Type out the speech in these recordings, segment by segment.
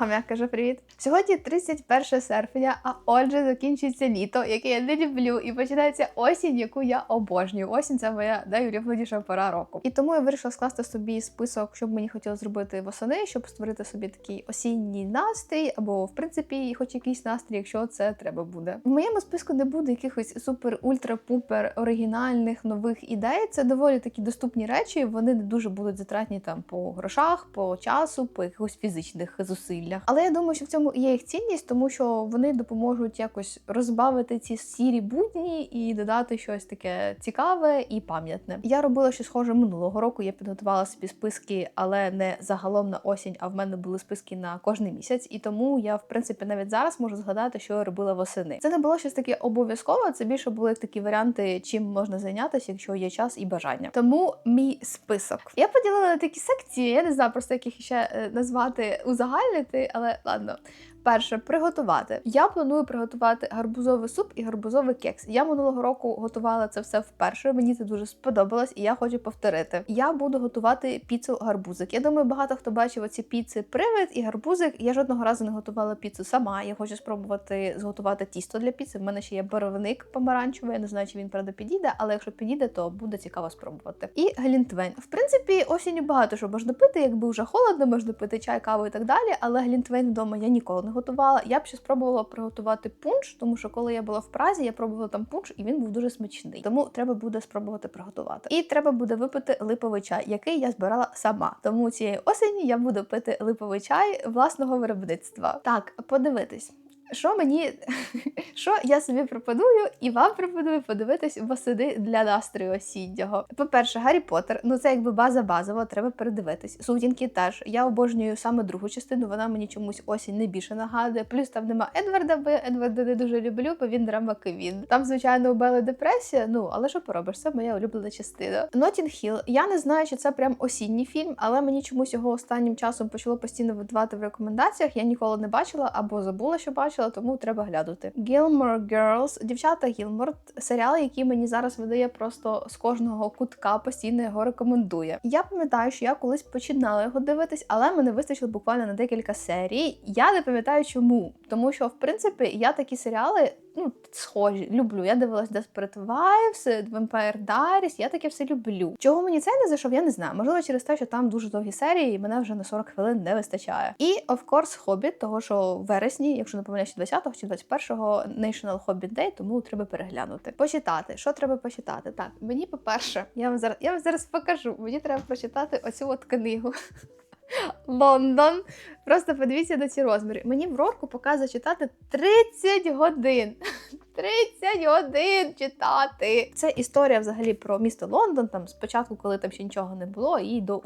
Хомяк каже привіт. Сьогодні 31 серпня, а отже, закінчується літо, яке я не люблю, і починається осінь, яку я обожнюю. Осінь це моя найулюбленіша пора року. І тому я вирішила скласти собі список, що б мені хотілося зробити восени, щоб створити собі такий осінній настрій, або в принципі, хоч якийсь настрій, якщо це треба буде. В моєму списку не буде якихось супер ультра-пупер оригінальних нових ідей. Це доволі такі доступні речі. Вони не дуже будуть затратні там по грошах, по часу, по якихось фізичних зусиллях. Але я думаю, що в цьому є їх цінність, тому що вони допоможуть якось розбавити ці сірі будні і додати щось таке цікаве і пам'ятне. Я робила щось схоже минулого року. Я підготувала собі списки, але не загалом на осінь, а в мене були списки на кожний місяць. І тому я, в принципі, навіть зараз можу згадати, що я робила восени. Це не було щось таке обов'язкове. Це більше були такі варіанти, чим можна зайнятися, якщо є час і бажання. Тому мій список. Я поділила на такі секції. Я не знаю просто як їх ще е, назвати узагальнити, але ладно. Перше приготувати. Я планую приготувати гарбузовий суп і гарбузовий кекс. Я минулого року готувала це все вперше. Мені це дуже сподобалось, і я хочу повторити. Я буду готувати піцу гарбузик. Я думаю, багато хто бачив оці піци привид і гарбузик. Я жодного разу не готувала піцу сама. Я хочу спробувати зготувати тісто для піци. В мене ще є боровник помаранчевий. Я не знаю, чи він правда підійде, але якщо підійде, то буде цікаво спробувати. І глінтвейн. В принципі, осінню багато що можна пити. Якби вже холодно, можна пити чай, каву і так далі. Але глінтвейн вдома я ніколи не готувала. Я б ще спробувала приготувати пунш, тому що коли я була в Празі, я пробувала там пунш, і він був дуже смачний. Тому треба буде спробувати приготувати. І треба буде випити липовий чай, який я збирала сама. Тому цієї осені я буду пити липовий чай власного виробництва. Так, подивитись. Що мені, що я собі пропоную, і вам пропоную подивитись восени для настрою осіннього. По-перше, Гаррі Поттер, ну це якби база базова, треба передивитись. Сутінки теж. Я обожнюю саме другу частину, вона мені чомусь осінь не більше нагадує. Плюс там нема Едварда, бо я Едварда не дуже люблю, бо він драма Кевін. Там, звичайно, у депресія. Ну але що поробиш? Це моя улюблена частина. Нотінг Хіл. Я не знаю, чи це прям осінній фільм, але мені чомусь його останнім часом почало постійно видавати в рекомендаціях. Я ніколи не бачила або забула, що бачила, тому треба глянути. Gilmore Girls, дівчата Гілмор, серіал, який мені зараз видає просто з кожного кутка, постійно його рекомендує. Я пам'ятаю, що я колись починала його дивитись, але мене вистачило буквально на декілька серій. Я не пам'ятаю чому, тому що в принципі я такі серіали. Ну, схожі, люблю. Я дивилась Desperate Wives, Vampire Diaries, я таке все люблю. Чого мені це не зайшов, я не знаю. Можливо, через те, що там дуже довгі серії, і мене вже на 40 хвилин не вистачає. І, of course, Hobbit, того що в вересні, якщо не помиляюсь, 20-го чи 21-го National Hobbit Day, тому треба переглянути. Почитати. Що треба почитати? Так, мені, по-перше, я вам зараз я вам зараз покажу. Мені треба прочитати оцю от книгу. Лондон. Просто подивіться на ці розміри. Мені в року показує читати 30 годин. 30 годин читати. Це історія взагалі про місто Лондон. Там спочатку, коли там ще нічого не було, і до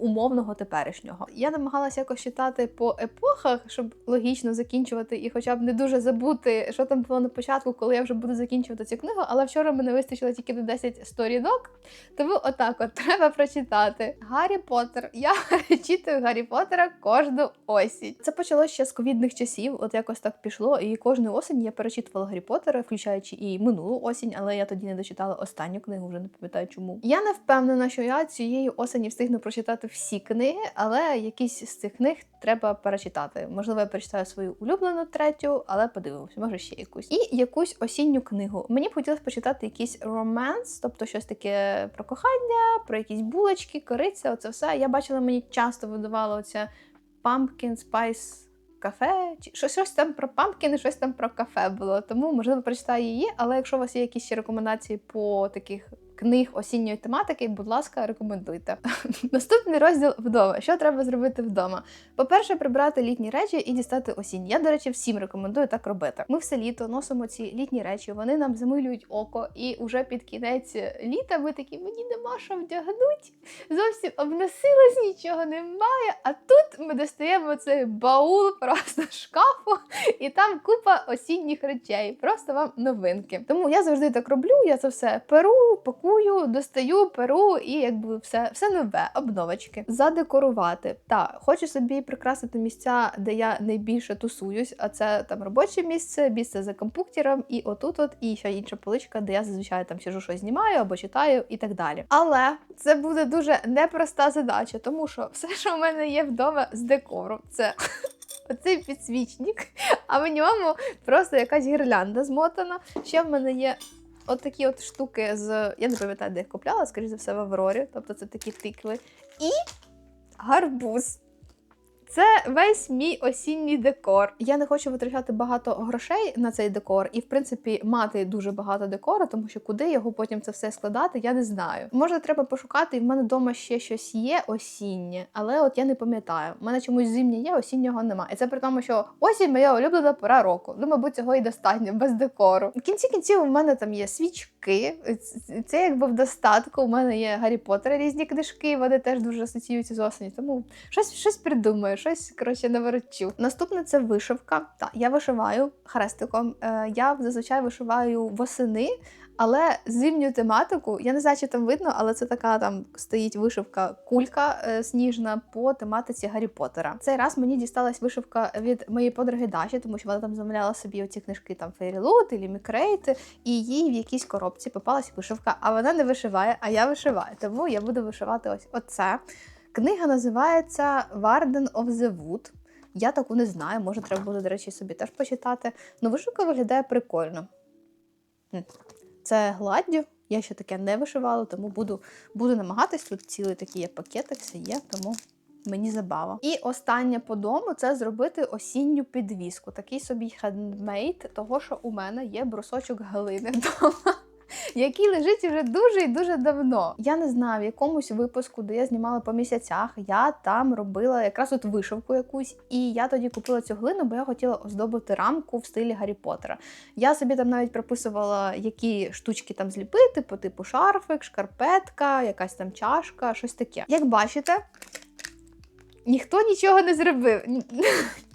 умовного теперішнього. Я намагалася якось читати по епохах, щоб логічно закінчувати і хоча б не дуже забути, що там було на початку, коли я вже буду закінчувати цю книгу. Але вчора мене вистачило тільки на 10 сторінок. Тому отак от треба прочитати. Гаррі Поттер. Я перечитую Гаррі Поттера кожну осінь. Це почалося ще з ковідних часів. От якось так пішло. І кожну осінь я перечитувала Гаррі Поттера, включаючи і минулу осінь, але я тоді не дочитала останню книгу, вже не пам'ятаю чому. Я не впевнена, що я цієї осені встигну прочитати всі книги, але якісь з цих книг треба перечитати. Можливо, я перечитаю свою улюблену третю, але подивимося, може ще якусь. І якусь осінню книгу. Мені б хотілося почитати якийсь романс, тобто щось таке про кохання, про якісь булочки, кориця, оце все. Я бачила, мені часто видавало оця Pumpkin Spice кафе, чи щось, там про пампкіни, щось там про кафе було. Тому, можливо, прочитаю її, але якщо у вас є якісь рекомендації по таких книг осінньої тематики, будь ласка, рекомендуйте. Наступний розділ вдома. Що треба зробити вдома? По-перше, прибрати літні речі і дістати осінь. Я, до речі, всім рекомендую так робити. Ми все літо носимо ці літні речі, вони нам замилюють око, і уже під кінець літа ми такі, мені нема що вдягнуть. Зовсім обносилось, нічого немає. А тут ми достаємо цей баул просто шкафу, і там купа осінніх речей. Просто вам новинки. Тому я завжди так роблю. Я це все перу, пакую, достаю, перу і якби все, все нове, обновочки. Задекорувати. Та хочу собі прикрасити місця, де я найбільше тусуюсь, а це там робоче місце, місце за компутером, і отут, от, і ще інша поличка, де я зазвичай там сижу щось знімаю або читаю і так далі. Але це буде дуже непроста задача, тому що все, що в мене є вдома з декору, це оцей підсвічник, а в ньому просто якась гірлянда змотана. Ще в мене є. От такі от штуки з. Я не пам'ятаю, де їх купляла, скоріш за все, в Аврорі. Тобто це такі тикви. І гарбуз. Це весь мій осінній декор. Я не хочу витрачати багато грошей на цей декор, і в принципі мати дуже багато декору, тому що куди його потім це все складати, я не знаю. Може, треба пошукати, і в мене вдома ще щось є осіннє, але от я не пам'ятаю. У мене чомусь зимнє є, осіннього немає. І це при тому, що осінь моя улюблена пора року. Ну, мабуть, цього і достатньо без декору. В кінці кінців у мене там є свічки. Це якби в достатку. У мене є Гаррі Поттер, різні книжки. Вони теж дуже асоціюються з осені. Тому щось щось придумаю, щось коротше наворочу. Наступне це вишивка. Так, я вишиваю хрестиком. Е, я зазвичай вишиваю восени. Але зимню тематику, я не знаю, чи там видно, але це така там стоїть вишивка кулька е, сніжна по тематиці Гаррі Поттера. Цей раз мені дісталась вишивка від моєї подруги Даші, тому що вона там замовляла собі оці книжки там Фейрілут і Мікрейти, і їй в якійсь коробці попалась вишивка, а вона не вишиває, а я вишиваю. Тому я буду вишивати ось оце. Книга називається Warden of the Wood. Я таку не знаю, може, треба буде, до речі, собі теж почитати. Ну, вишивка виглядає прикольно. Це гладдю. Я ще таке не вишивала, тому буду буду намагатись. Тут цілий такий є пакетик, все є, тому мені забава. І останнє по дому це зробити осінню підвіску. Такий собі хендмейд, того що у мене є брусочок глини вдома який лежить вже дуже і дуже давно. Я не знаю, в якомусь випуску, де я знімала по місяцях, я там робила якраз от вишивку якусь, і я тоді купила цю глину, бо я хотіла оздобити рамку в стилі Гаррі Поттера. Я собі там навіть прописувала, які штучки там зліпити, по типу шарфик, шкарпетка, якась там чашка, щось таке. Як бачите, ніхто нічого не зробив.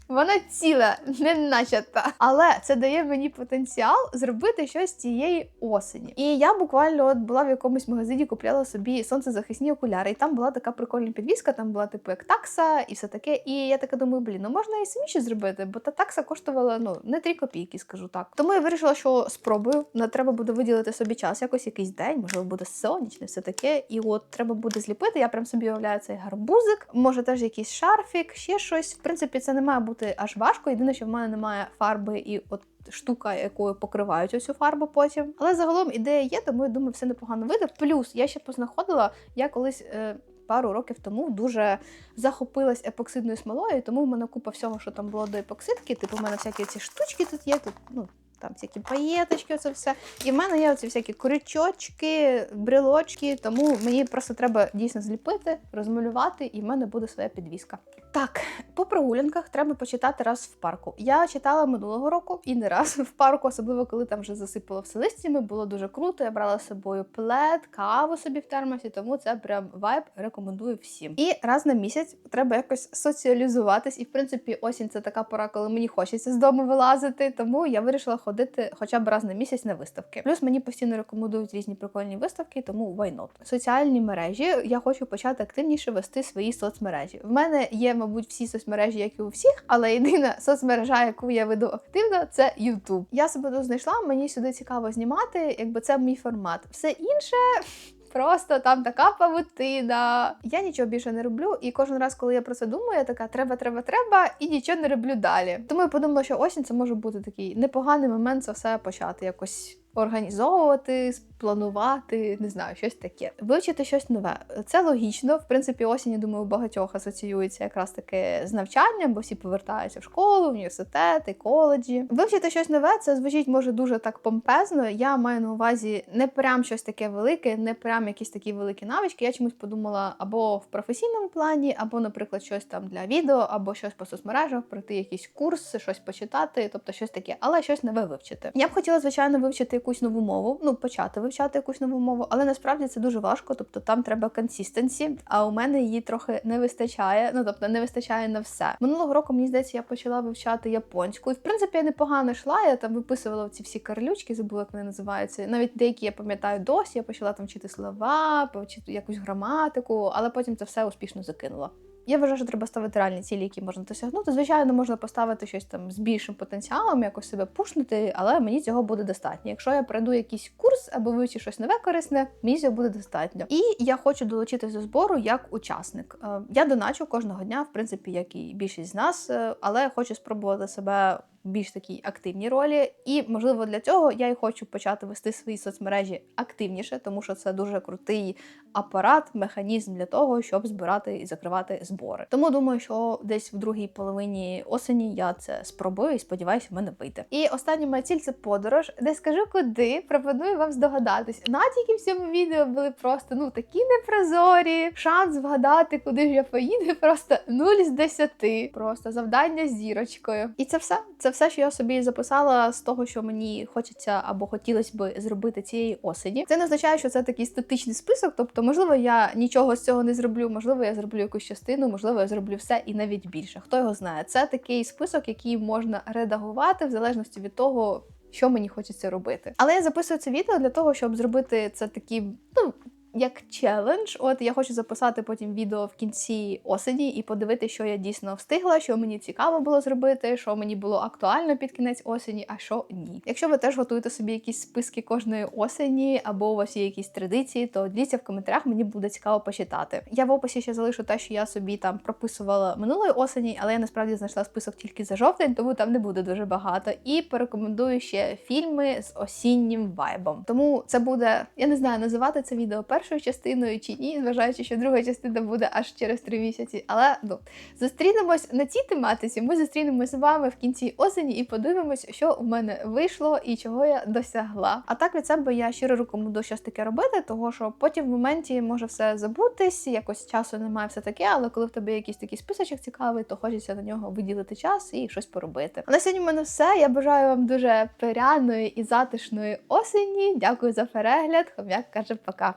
Вона ціла, не начата. Але це дає мені потенціал зробити щось цієї осені. І я буквально от була в якомусь магазині, купляла собі сонцезахисні окуляри. І там була така прикольна підвіска, там була типу як такса і все таке. І я така думаю, блін, ну можна і самі щось зробити, бо та такса коштувала ну не три копійки, скажу так. Тому я вирішила, що спробую. На треба буде виділити собі час, якось якийсь день, можливо, буде сонячне, все таке. І от треба буде зліпити. Я прям собі уявляю цей гарбузик, може теж якийсь шарфік, ще щось. В принципі, це не має бути бути аж важко. Єдине, що в мене немає фарби і от штука, якою покривають оцю фарбу потім. Але загалом ідея є, тому я думаю, все непогано вийде. Плюс я ще познаходила, я колись. Е, Пару років тому дуже захопилась епоксидною смолою, тому в мене купа всього, що там було до епоксидки. Типу, в мене всякі ці штучки тут є. Тут ну там всякі паєточки, оце все. І в мене є оці всякі крючочки, брелочки, тому мені просто треба дійсно зліпити, розмалювати, і в мене буде своя підвіска. Так, по прогулянках треба почитати раз в парку. Я читала минулого року і не раз в парку, особливо коли там вже засипало все листями, було дуже круто. Я брала з собою плед, каву собі в термосі, тому це прям вайб рекомендую всім. І раз на місяць треба якось соціалізуватись. І в принципі, осінь це така пора, коли мені хочеться з дому вилазити, тому я вирішила ходити хоча б раз на місяць на виставки. Плюс мені постійно рекомендують різні прикольні виставки, тому why not. Соціальні мережі я хочу почати активніше вести свої соцмережі. В мене є, мабуть, всі соцмережі, як і у всіх, але єдина соцмережа, яку я веду активно, це YouTube. Я себе тут знайшла, мені сюди цікаво знімати, якби це мій формат. Все інше. Просто там така павутина. Я нічого більше не роблю, і кожен раз, коли я про це думаю, я така треба, треба, треба, і нічого не роблю далі. Тому я подумала, що осінь це може бути такий непоганий момент це все почати якось організовувати, планувати, не знаю, щось таке. Вивчити щось нове. Це логічно. В принципі, осінь, я думаю, у багатьох асоціюється якраз таке з навчанням, бо всі повертаються в школу, університети, коледжі. Вивчити щось нове, це звучить може дуже так помпезно. Я маю на увазі не прям щось таке велике, не прям якісь такі великі навички. Я чомусь подумала або в професійному плані, або, наприклад, щось там для відео, або щось по соцмережах, пройти якийсь курс, щось почитати, тобто щось таке, але щось нове вивчити. Я б хотіла, звичайно, вивчити якусь нову мову, ну почати вивчати якусь нову мову, але насправді це дуже важко, тобто там треба консістенсі, а у мене її трохи не вистачає. Ну тобто не вистачає на все. Минулого року мені здається, я почала вивчати японську, і в принципі я непогано йшла. Я там виписувала ці всі карлючки, забула, як вони називаються. Навіть деякі я пам'ятаю досі. Я почала там вчити слова, повчити якусь граматику, але потім це все успішно закинула. Я вважаю, що треба ставити реальні цілі, які можна досягнути. Звичайно, можна поставити щось там з більшим потенціалом, якось себе пушнути, але мені цього буде достатньо. Якщо я пройду якийсь курс або вивчу щось нове корисне, мені цього буде достатньо. І я хочу долучитися до збору як учасник. Е, Я доначу кожного дня, в принципі, як і більшість з нас, е, але хочу спробувати себе більш такій активній ролі. І можливо для цього я й хочу почати вести свої соцмережі активніше, тому що це дуже крутий апарат, механізм для того, щоб збирати і закривати збори. Тому думаю, що десь в другій половині осені я це спробую і сподіваюся, в мене вийде. І остання моя ціль це подорож. Не скажу куди. Пропоную вам здогадатись. Натяки в цьому відео були просто ну такі непрозорі. Шанс вгадати, куди ж я поїду, просто 0 з 10. Просто завдання з зірочкою. І це все. Це все, що я собі записала з того, що мені хочеться або хотілося би зробити цієї осені. Це не означає, що це такий статичний список. Тобто, можливо, я нічого з цього не зроблю, можливо, я зроблю якусь частину, можливо, я зроблю все і навіть більше. Хто його знає? Це такий список, який можна редагувати в залежності від того. Що мені хочеться робити, але я записую це відео для того, щоб зробити це таким, ну як челендж. От я хочу записати потім відео в кінці осені і подивитися, що я дійсно встигла, що мені цікаво було зробити, що мені було актуально під кінець осені, а що ні. Якщо ви теж готуєте собі якісь списки кожної осені, або у вас є якісь традиції, то діліться в коментарях, мені буде цікаво почитати. Я в описі ще залишу те, що я собі там прописувала минулої осені, але я насправді знайшла список тільки за жовтень, тому там не буде дуже багато. І порекомендую ще фільми з осіннім вайбом. Тому це буде, я не знаю, називати це відео першою частиною чи ні, зважаючи, що друга частина буде аж через три місяці. Але ну зустрінемось на цій тематиці. Ми зустрінемось з вами в кінці осені і подивимось, що у мене вийшло і чого я досягла. А так від себе я щиро рекомендую щось таке робити, того що потім в моменті може все забутись, якось часу немає, все таке. Але коли в тебе якийсь такий списочок цікавий, то хочеться на нього виділити час і щось поробити. А на сьогодні в мене все. Я бажаю вам дуже перяної і затишної осені. Дякую за перегляд. Хом'як каже пока.